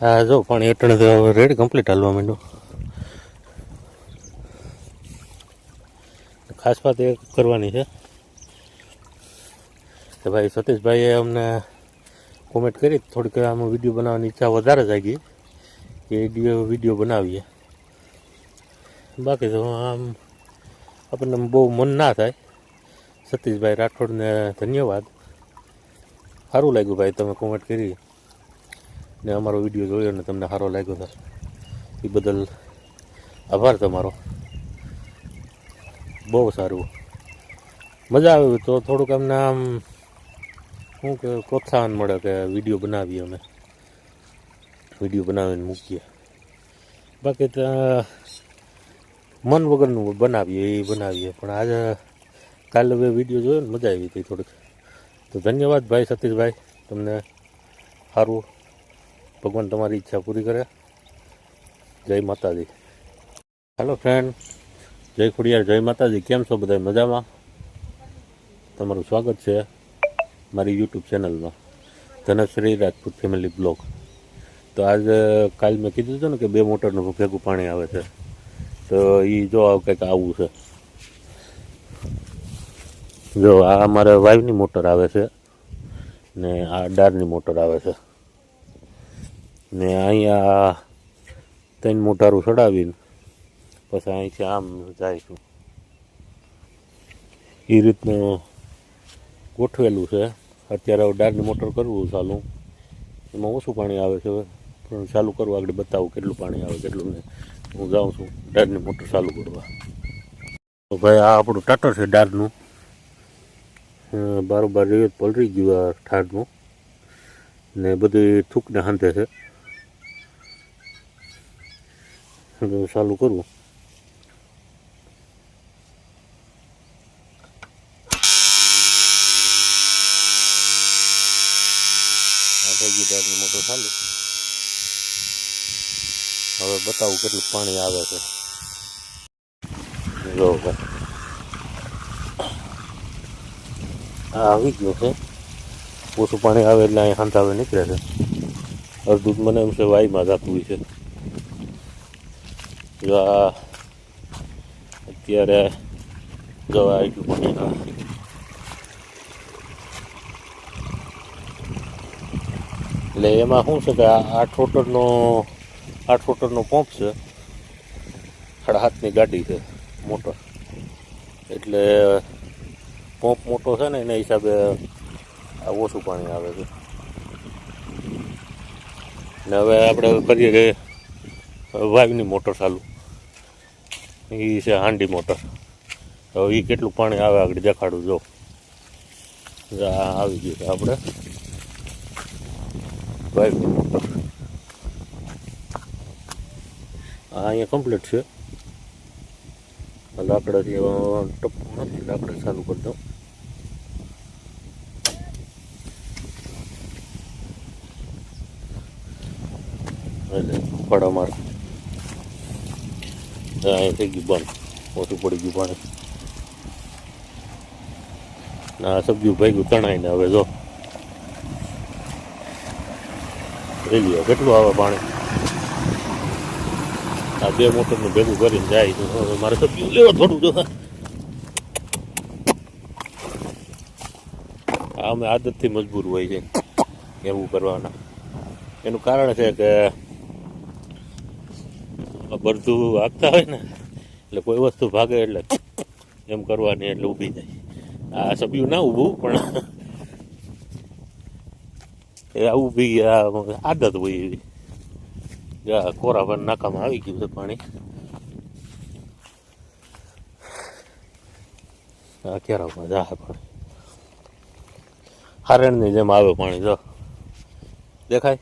હા, જો, પાણી અટણે રેડી કમ્પ્લીટ હાલવા માંડ્યું. ખાસ વાત એ કરવાની છે કે ભાઈ સતીશભાઈએ અમને કોમેન્ટ કરી, થોડીક આમ વીડિયો બનાવવાની ઈચ્છા વધારે જાગી કે વીડિયો બનાવીએ. બાકી તો આમ આપણને બહુ મન ના થાય. સતીશભાઈ રાઠોડને ધન્યવાદ. સારું લાગ્યું ભાઈ તમે કોમેન્ટ કરી. ને અમારો વીડિયો જોયો ને તમને સારો લાગ્યો સર એ બદલ આભાર તમારો. બહુ સારું. મજા આવી તો થોડુંક અમને આમ, શું કે, પ્રોત્સાહન મળે કે વીડિયો બનાવીએ અમે. વીડિયો બનાવીને મૂકીએ. બાકી મન વગરનું બનાવીએ, એ બનાવીએ. પણ આજે કાલે હવે વીડિયો જોયો ને મજા આવી હતી થોડીક. તો ધન્યવાદ ભાઈ, સતીશભાઈ. તમને સારું ભગવાન તમારી ઈચ્છા પૂરી કરે. જય માતાજી. હેલો ફ્રેન્ડ જય ખોડિયાર, જય માતાજી. કેમ છો બધા મજામાં? તમારું સ્વાગત છે મારી યુટ્યુબ ચેનલમાં ધનશ્રી રાજપૂત ફેમિલી બ્લોગ તો આજે કાલ મેં કીધું હતું ને કે બે મોટરનું ભેગું પાણી આવે છે. તો એ જો કંઈક આવું છે. જો આ અમારે વાઈવની મોટર આવે છે ને આ ડારની મોટર આવે છે. ને અહીંયા ત્રણ મોટારું ચડાવીને પછી અહીંથી આમ જાઈશું એ રીતનું ગોઠવેલું છે. અત્યારે હવે ડાળની મોટર કરવું ચાલુ. એમાં ઓછું પાણી આવે છે પણ ચાલુ કરવું આગળ બતાવું કેટલું પાણી આવે કેટલું નહીં હું જાઉં છું ડાળની મોટર ચાલુ કરવા. તો ભાઈ આ આપણું ટાટર છે ડારનું અ, બારોબાર રેત પલરી ગયું આ ઠારનું. ને બધી થૂકને હાંધે છે હવે ચાલુ કરવું મોટો ચાલુ હવે બતાવું કેટલું પાણી આવે છે જો આવી ગયો છે ઓછું પાણી આવે એટલે અહીં હાંધાવે નીકળે છે અડધું મને એમ છે વાઈમાં જતું છે જો આ અત્યારે જો આ એટલું પાણી એટલે એમાં શું છે કે આઠ ફૂટરનો આઠ ફૂટરનો પંપ છે. સાડા હાથની ગાડી છે, મોટર. એટલે પંપ મોટો છે ને, એના હિસાબે આ ઓછું પાણી આવે છે. ને હવે આપણે કરીએ કે વાયુની મોટર ચાલુ. એ છે હાંડી મોટર. હવે એ કેટલું પાણી આવે આગળ દેખાડું, જો. આવી ગયું છે આપણે. વાયુની મોટર. અહીંયા કમ્પ્લીટ છે. લાકડાથી ટપકું નથી, લાકડા ચાલુ કરી દઉં. એટલે ફળા માર. અહીંયા થઈ ગયું બંધ ઓછું પડી ગયું પાણી. ના ગયું ભાગ્યું તણાઈને હવે જો. રેલીઓ કેટલું આવે પાણી? આ બે મોટરનું ભેગું કરીને જાય તો મારે સબ્જી લેવા થોડું જો અમે આદતથી મજબૂર હોય છે, એવું કરવાના. એનું કારણ છે કે બધું હાંકતા હોય ને, એટલે કોઈ વસ્તુ ભાગે એટલે એમ કરવાની એટલે ઊભી જાય આ સભ્યું ના ઊભું, પણ એ આ ઊભી આદત હોય એવી. કોરા પર નાકામાં આવી ગયું છે પાણી. આ કેરામાં પાણી. હારણની જેમ આવે પાણી, જો. દેખાય?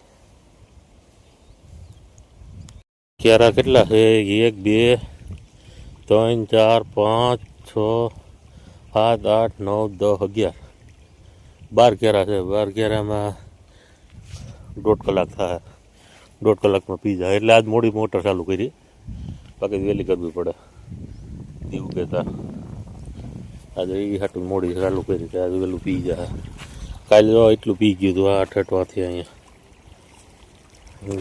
કેરા કેટલા છે? એક, બે, ત્રણ, ચાર, પાંચ, છ, સાત, આઠ, નવ, દસ, અગિયાર. બાર કેરા છે. બાર કેરામાં દોઢ કલાક થાય. દોઢ કલાકમાં પી જાય. એટલે આજ મોડી મોટર ચાલુ કરી. બાકી વહેલી કરવી પડે. એવું કહેતા. આજે એ હાટું મોડી ચાલુ કરી કે આજે વહેલું પી જાય. કાલે એટલું પી ગયું હતું. આઠ અઠવાથી અહીંયા.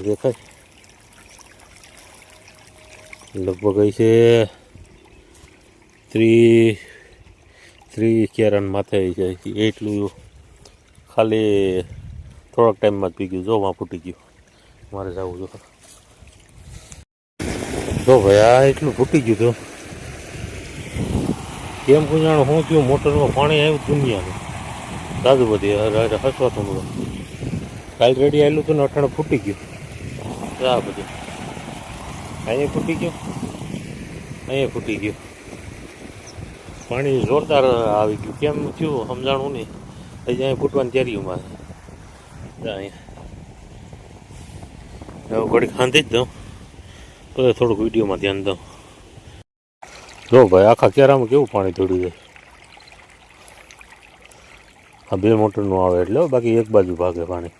દેખાય. લગભગ અહીં છે ત્રી ત્રીસ કેરન માથે જાય છે. એટલું ખાલી થોડાક ટાઈમમાં જ પી ગયું. જો વાં ફૂટી ગયું. મારે જવું જો જો ભાઈ, આ એટલું ફૂટી ગયું તો. કેમ પૂજાણું શું થયું મોટરમાં પાણી આવ્યું દુનિયાનું? દાદુ બધી હસવાતું કાલ રેડી આવેલું હતું ને અઠાણે ફૂટી ગયું. આ બધું. અહીંયા ફૂટી ગયો? અહીંયા ફૂટી ગયો. પાણી જોરદાર આવી ગયું. કેમ થયું સમજાણું નહીં. હજી અહીંયા ફૂટવાની તૈયારીઓમાં અહીંયા. ઘડીક ખાંધી જ દઉં. પછી થોડુંક વિડીયોમાં ધ્યાન દઉં. જો ભાઈ, આખા કેરામાં કેવું પાણી થોડું જાય આ બે મોટરનું આવે એટલે બાકી એક બાજુ ભાગે પાણી.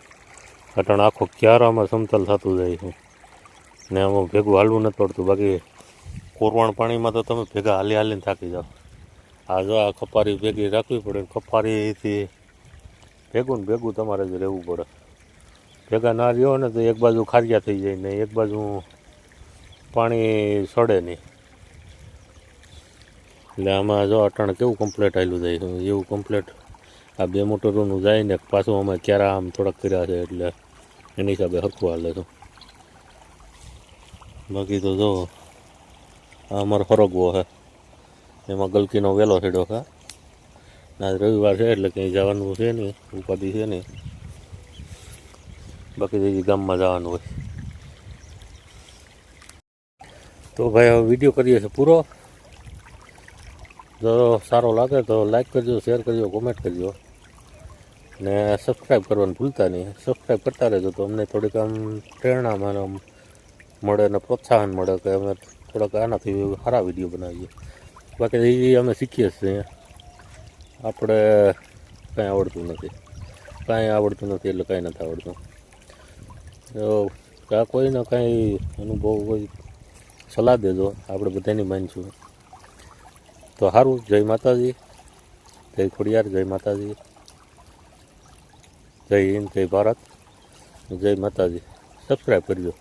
અટાણ આખો ક્યારામાં સમતલ થતું જાય છે. ને આમાં ભેગું હાલવું નથી પડતું. બાકી કોરવાણ પાણીમાં તો તમે ભેગા હાલી હાલીને થાકી જાઓ. આ જો આ ખપારી ભેગી રાખવી પડે ખપારીથી ભેગું ને ભેગું તમારે જ રહેવું પડે. ભેગા ના રહ્યો ને તો એક બાજુ ખારિયા થઈ જાય ને એક બાજુ પાણી સડે નહીં. એટલે આમાં જો અટાણ કેવું કમ્પ્લેટ આવેલું જાય એવું કમ્પ્લેટ આ બે મોટરોનું જાય ને પાછું અમે ક્યારે આમ થોડાક કર્યા છે એટલે એની હિસાબે હરખું હાલે છે. બાકી તો જો, આ અમારો ફરગવો છે. એમાં ગલકીનો વેલો છેડો છે. આજ રવિવાર છે, એટલે ક્યાંય જવાનું છે નહીં, ઉપાધિ છે નહીં. બાકી તો ગામમાં જવાનું હોય. તો ભાઈ, હવે વીડિયો કરીએ છીએ પૂરો. જો સારો લાગે તો લાઈક કરજો શેર કરજો કોમેન્ટ કરજો. ને સબસ્ક્રાઈબ કરવાનું ભૂલતા નહીં. સબસ્ક્રાઈબ કરતા રહેજો તો અમને થોડીક આમ પ્રેરણા મને આમ. મળે અને પ્રોત્સાહન મળે કે અમે થોડાક આનાથી સારા વીડિયો બનાવીએ. બાકી એ અમે શીખીએ છીએ. આપણે કાંઈ આવડતું નથી. કાંઈ આવડતું નથી એટલે કાંઈ નથી આવડતું. તો કોઈને કાંઈ અનુભવ હોય, સલાહ દેજો. આપણે બધાની માનીશું તો સારું જય માતાજી. જય ખોડિયાર, જય માતાજી. જય હિન્દ, જય ભારત. જય માતાજી. સબસ્ક્રાઈબ કરજો.